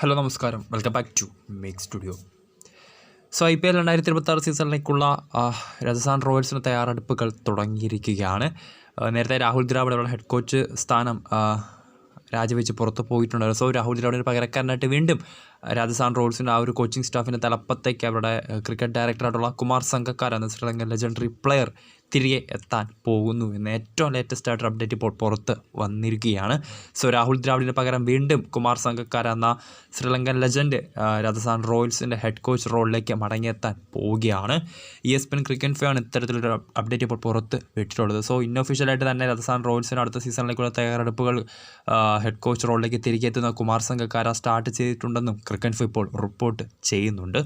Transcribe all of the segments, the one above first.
Hello നമസ്കാരം. Welcome back to make studio so I P L രണ്ടായിരത്തി ഇരുപത്താറ് സീസണിലേക്കുള്ള രാജസ്ഥാൻ റോയൽസിന് തയ്യാറെടുപ്പുകൾ തുടങ്ങിയിരിക്കുകയാണ്. നേരത്തെ രാഹുൽ ദ്രാവിഡ് അവരുടെ ഹെഡ് കോച്ച് സ്ഥാനം രാജിവെച്ച് പുറത്ത് പോയിട്ടുണ്ടായിരുന്നു. സോ രാഹുൽ ദ്രാവിഡിന് പകരക്കാരനായിട്ട് വീണ്ടും രാജസ്ഥാൻ റോയൽസിന്റെ ആ ഒരു കോച്ചിങ് സ്റ്റാഫിന്റെ തലപ്പത്തേക്ക് അവരുടെ ക്രിക്കറ്റ് ഡയറക്ടറായിട്ടുള്ള കുമാർ സംഘക്കാർ എന്ന ശ്രീലങ്കൻ ലെജൻഡറി പ്ലെയർ തിരികെ എത്താൻ പോകുന്നു എന്ന ഏറ്റവും ലേറ്റസ്റ്റ് ആയിട്ടൊരു അപ്ഡേറ്റ് ഇപ്പോൾ പുറത്ത് വന്നിരിക്കുകയാണ്. സോ രാഹുൽ ദ്രാവിഡിന് പകരം വീണ്ടും കുമാർ സംഘക്കാർ എന്ന ശ്രീലങ്കൻ ലെജൻഡ് രാജസ്ഥാൻ റോയൽസിന്റെ ഹെഡ് കോച്ച് റോളിലേക്ക് മടങ്ങിയെത്താൻ പോവുകയാണ്. E S P N cricket ഫാണ് ഇത്തരത്തിലൊരു അപ്ഡേറ്റ് ഇപ്പോൾ പുറത്ത് വിട്ടിട്ടുള്ളത്. സോ ഇന്നൊഫീഷ്യലായിട്ട് തന്നെ രാജസ്ഥാൻ റോയൽസിന് അടുത്ത സീസണിലേക്കുള്ള തയ്യാറെടുപ്പുകൾ ഹെഡ് കോച്ച് റോളിലേക്ക് തിരികെ എത്തുന്ന കുമാർ സംഘക്കാര സ്റ്റാർട്ട് ചെയ്തിട്ടുണ്ടെന്നും ക്രിക്കറ്റ് ഇപ്പോൾ റിപ്പോർട്ട് ചെയ്യുന്നുണ്ട്.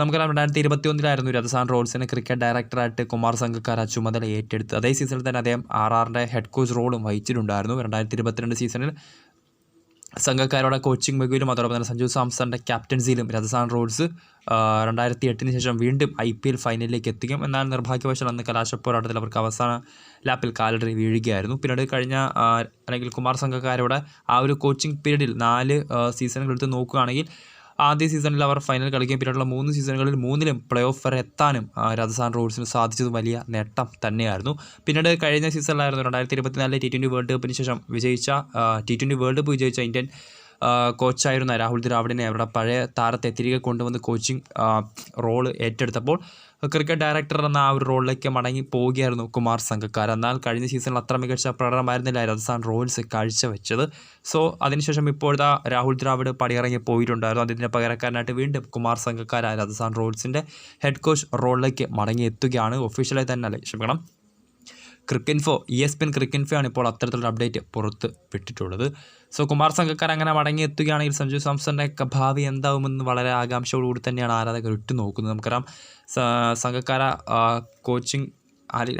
നമുക്കറിയാം രണ്ടായിരത്തി ഇരുപത്തി ഒന്നിലായിരുന്നു രാജസ്ഥാൻ റോയൽസിന് ക്രിക്കറ്റ് ഡയറക്ടറായിട്ട് കുമാർ സംഘക്കാര ചുമതല ഏറ്റെടുത്ത് അതേ സീസണിൽ തന്നെ അദ്ദേഹം ആർ ആറിന്റെ ഹെഡ് കോച്ച് റോളും വഹിച്ചിട്ടുണ്ടായിരുന്നു. രണ്ടായിരത്തി ഇരുപത്തിരണ്ട് സീസണിൽ സംഘക്കാരുടെ കോച്ചിങ് മികവിലും അതോടൊപ്പം തന്നെ സഞ്ജു സാംസണിന്റെ ക്യാപ്റ്റൻസിയിലും രാജസ്ഥാൻ റോയൽസ് രണ്ടായിരത്തി എട്ടിന് ശേഷം വീണ്ടും ഐ പി എൽ ഫൈനലിലേക്ക് എത്തിക്കും എന്നാൽ നിർഭാഗ്യവശാൽ അന്ന് കലാശ പോരാട്ടത്തിൽ അവർക്ക് അവസാന ലാപ്പിൽ കാലടറി വീഴുകയായിരുന്നു. പിന്നീട് കഴിഞ്ഞ അല്ലെങ്കിൽ കുമാർ സംഘക്കാരുടെ ആ ഒരു കോച്ചിങ് പീരീഡിൽ നാല് സീസണുകൾ എടുത്ത് നോക്കുകയാണെങ്കിൽ ആദ്യ സീസണിൽ അവർ ഫൈനൽ കളിക്കുകയും പിന്നീടുള്ള മൂന്ന് സീസണുകളിൽ മൂന്നിലും പ്ലേ ഓഫ് വരെ എത്താനും രാജസ്ഥാൻ റോയൽസിന് സാധിച്ചത് വലിയ നേട്ടം തന്നെയായിരുന്നു. പിന്നീട് കഴിഞ്ഞ സീസണിലായിരുന്നു രണ്ടായിരത്തി ഇരുപത്തിനാലിലെ ടി വേൾഡ് കപ്പിന് ശേഷം വിജയിച്ച ടി ട്വന്റി വേൾഡ് കപ്പ് വിജയിച്ച ഇന്ത്യൻ കോച്ചായിരുന്ന രാഹുൽ ദ്രാവിഡിനെ അവരുടെ പഴയ താരത്തെ തിരികെ കൊണ്ടുവന്ന് കോച്ചിങ് റോൾ ഏറ്റെടുത്തപ്പോൾ ക്രിക്കറ്റ് ഡയറക്ടർ എന്ന ആ ഒരു റോളിലേക്ക് മടങ്ങി പോവുകയായിരുന്നു കുമാർ സംഘക്കാർ എന്നാൽ കഴിഞ്ഞ സീസണിൽ അത്ര മികച്ച പ്രകടനമായിരുന്നില്ല രാജസ്ഥാൻ റോയൽസ് കാഴ്ചവെച്ചത്. സോ അതിനുശേഷം ഇപ്പോഴത്തെ രാഹുൽ ദ്രാവിഡ് പടിയിറങ്ങി പോയിട്ടുണ്ടായിരുന്നു. അതിന്റെ പകരക്കാരനായിട്ട് വീണ്ടും കുമാർ സംഘക്കാരായ രാജസ്ഥാൻ റോയൽസിന്റെ ഹെഡ് കോച്ച് റോളിലേക്ക് മടങ്ങി എത്തുകയാണ്. ഒഫീഷ്യലായി തന്നെ ക്ഷമിക്കണം. ക്രിക്കൻഫോ ഇ എസ് പിൻ ക്രിക്കൻഫോ ആണ് ഇപ്പോൾ അത്തരത്തിലുള്ള അപ്ഡേറ്റ് പുറത്ത് വിട്ടിട്ടുള്ളത്. സോ കുമാർ സംഘക്കാർ അങ്ങനെ മടങ്ങി എത്തുകയാണെങ്കിൽ സഞ്ജു സാംസന്റെ ഒക്കെ ഭാവി എന്താവുമെന്ന് വളരെ ആകാംക്ഷയോടുകൂടി തന്നെയാണ് ആരാധകർ ഉറ്റുനോക്കുന്നത്. നമുക്കറിയാം സംഘക്കാര കോച്ചിങ്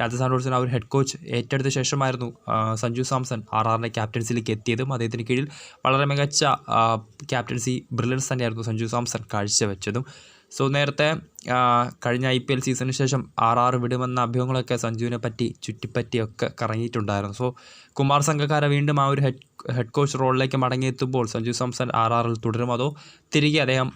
രാജസ്ഥാൻ റോയൽസിന് ആ ഒരു ഹെഡ് കോച്ച് ഏറ്റെടുത്ത ശേഷമായിരുന്നു സഞ്ജു സാംസൺ ആർ ആറിന്റെ ക്യാപ്റ്റൻസിലേക്ക് എത്തിയതും. അദ്ദേഹത്തിന് കീഴിൽ വളരെ മികച്ച ക്യാപ്റ്റൻസി ബ്രില്യൻസ് തന്നെയായിരുന്നു സഞ്ജു സാംസൺ കാഴ്ചവെച്ചതും. സോ നേരത്തെ കഴിഞ്ഞ ഐ പി എൽ സീസണിന് ശേഷം ആർ ആർ വിടുമെന്ന അഭ്യൂഹങ്ങളൊക്കെ സഞ്ജുവിനെ പറ്റി ചുറ്റിപ്പറ്റിയൊക്കെ കറങ്ങിയിട്ടുണ്ടായിരുന്നു. സോ കുമാർ സംഘക്കാര വീണ്ടും ആ ഒരു ഹെഡ് ഹെഡ് കോച്ച് റോളിലേക്ക് മടങ്ങിയെത്തുമ്പോൾ സഞ്ജു സാംസൺ ആർ ആറിൽ തുടരും. അതോ തിരികെ അദ്ദേഹം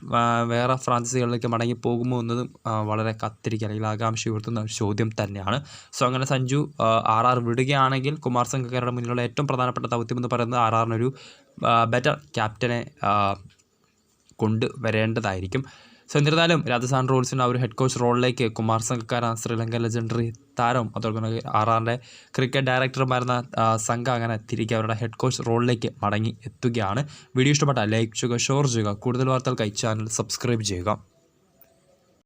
വേറെ ഫ്രാഞ്ചൈസികളിലേക്ക് മടങ്ങി പോകുമോ എന്നതും വളരെ കത്തിരിക്കുക അല്ലെങ്കിൽ ആകാംക്ഷ ഉയർത്തുന്ന ഒരു ചോദ്യം തന്നെയാണ്. സോ അങ്ങനെ സഞ്ജു ആർ ആർ വിടുകയാണെങ്കിൽ കുമാർ സംഘക്കാരുടെ മുന്നിലുള്ള ഏറ്റവും പ്രധാനപ്പെട്ട ദൗത്യം എന്ന് പറയുന്നത് ആർ ആറിനൊരു ബെറ്റർ ക്യാപ്റ്റനെ കൊണ്ടുവരേണ്ടതായിരിക്കും. സോ എന്നിരുന്നാലും രാജസ്ഥാൻ റോയൽസിന്റെ ആ ഒരു ഹെഡ് കോച്ച് റോളിലേക്ക് കുമാർ സംഘക്കാര ശ്രീലങ്ക ലെജൻഡറി താരം തന്നെ ആർ ആറിന്റെ ക്രിക്കറ്റ് ഡയറക്ടർമാരുന്ന സംഘ അങ്ങനെ തിരികെ അവരുടെ ഹെഡ് കോച്ച് റോളിലേക്ക് മടങ്ങി എത്തുകയാണ്. വീഡിയോ ഇഷ്ടപ്പെട്ട ലൈക്ക് ചെയ്യുക ഷെയർ ചെയ്യുക. കൂടുതൽ വാർത്തകൾക്കായി ചാനൽ സബ്സ്ക്രൈബ് ചെയ്യുക.